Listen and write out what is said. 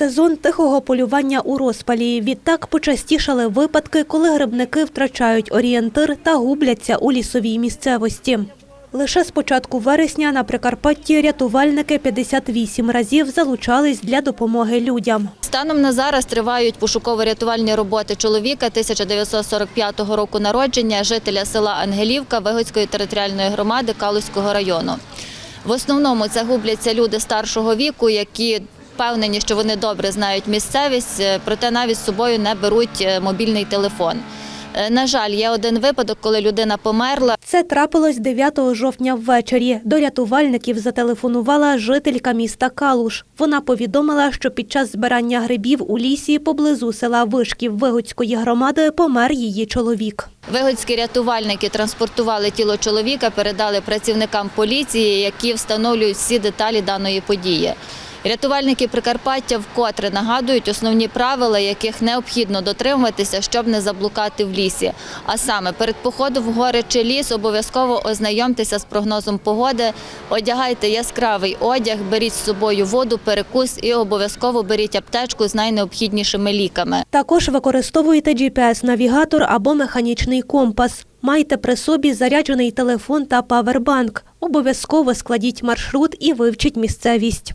Сезон тихого полювання у розпалі. Відтак почастішали випадки, коли грибники втрачають орієнтир та губляться у лісовій місцевості. Лише з початку вересня на Прикарпатті рятувальники 58 разів залучались для допомоги людям. Станом на зараз тривають пошуково-рятувальні роботи чоловіка 1945 року народження, жителя села Ангелівка Вигодської територіальної громади Калузького району. В основному це губляться люди старшого віку, які впевнені, що вони добре знають місцевість, е, проте навіть з собою не беруть е, мобільний телефон. Е, На жаль, є один випадок, коли людина померла. Це трапилось 9 жовтня ввечері. До рятувальників зателефонувала жителька міста Калуш. Вона повідомила, що під час збирання грибів у лісі поблизу села Вишків Вигодської громади помер її чоловік. Вигодські рятувальники транспортували тіло чоловіка, передали працівникам поліції, які встановлюють всі деталі даної події. Рятувальники Прикарпаття вкотре нагадують основні правила, яких необхідно дотримуватися, щоб не заблукати в лісі. А саме перед походом в гори чи ліс обов'язково ознайомтеся з прогнозом погоди, одягайте яскравий одяг, беріть з собою воду, перекус і обов'язково беріть аптечку з найнеобхіднішими ліками. Також використовуйте GPS-навігатор або механічний компас. Майте при собі заряджений телефон та павербанк. Обов'язково складіть маршрут і вивчіть місцевість.